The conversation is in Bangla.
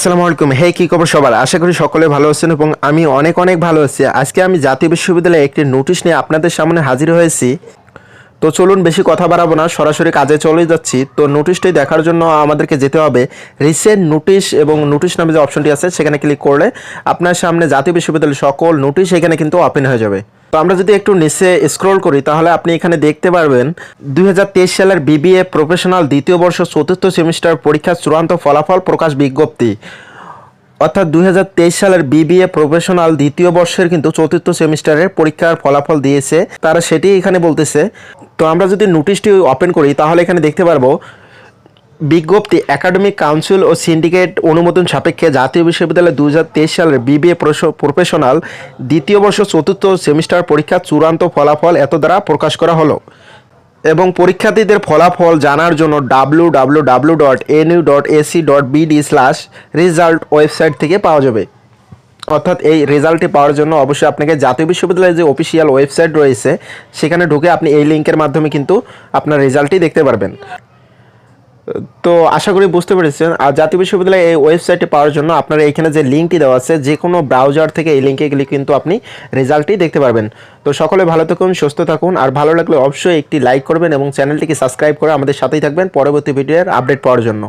আসসালামু আলাইকুম। হে, কি খবর সবার? আশা করি সকলে ভালো আছেন এবং আমি অনেক অনেক ভালো আছি। আজকে আমি জাতীয় বিশ্ববিদ্যালয়ে একটি নোটিশ নিয়ে আপনাদের সামনে হাজির হয়েছি। তো চলুন, বেশি কথা বাড়াবো না, সরাসরি কাজে চলে যাচ্ছি। তো নোটিশটি দেখার জন্য আমাদেরকে যেতে হবে রিসেন্ট নোটিশ এবং নোটিশ নামে যে অপশনটি আছে, সেখানে ক্লিক করলে আপনার সামনে জাতীয় বিশ্ববিদ্যালয়ের সকল নোটিশ এখানে কিন্তু ওপেন হয়ে যাবে। তো আমরা যদি একটু নিচে স্ক্রল করি, তাহলে আপনি এখানে দেখতে পারবেন দুই হাজার তেইশ সালের বিবিএ প্রফেশনাল দ্বিতীয় বর্ষ চতুর্থ সেমিস্টার পরীক্ষার চূড়ান্ত ফলাফল প্রকাশ বিজ্ঞপ্তি। অর্থাৎ দুই হাজার তেইশ সালের বিবিএ প্রফেশনাল দ্বিতীয় বর্ষের কিন্তু চতুর্থ সেমিস্টারের পরীক্ষার ফলাফল দিয়েছে। তারা সেটি এখানে বলতেছে। তো আমরা যদি নোটিশটি ওপেন করি, তাহলে এখানে দেখতে পারব বিজ্ঞপ্তি, একাডেমিক কাউন্সিল ও সিন্ডিকেট অনুমোদন সাপেক্ষে জাতীয় বিশ্ববিদ্যালয় দু হাজার তেইশ সালের বিবিএ প্রফেশনাল দ্বিতীয় বর্ষ চতুর্থ সেমিস্টার পরীক্ষার চূড়ান্ত ফলাফল এত দ্বারা প্রকাশ করা হলো এবং পরীক্ষার্থীদের ফলাফল জানার জন্য W W W dot NU dot AC dot BD slash result website থেকে পাওয়া যাবে। অর্থাৎ এই রেজাল্টটি পাওয়ার জন্য অবশ্যই আপনাকে জাতীয় বিশ্ববিদ্যালয়ের যে অফিসিয়াল ওয়েবসাইট রয়েছে, সেখানে ঢুকে আপনি এই লিঙ্কের মাধ্যমে কিন্তু আপনার রেজাল্টটি দেখতে পারবেন। তো আশা করি বুঝতে পেরেছেন। আর জাতীয় বিশ্ববিদ্যালয়ের এই ওয়েবসাইটে পাওয়ার জন্য আপনার এখানে যে লিঙ্কটি দেওয়া আছে যে কোনো ব্রাউজার থেকে এই লিঙ্কে গেলে কিন্তু আপনি রেজাল্টটি দেখতে পারবেন। তো সকলে ভালো থাকুন, সুস্থ থাকুন, আর ভালো লাগলে অবশ্যই একটি লাইক করবেন এবং চ্যানেলটিকে সাবস্ক্রাইব করে আমাদের সাথেই থাকবেন পরবর্তী ভিডিওর আপডেট পাওয়ার জন্য।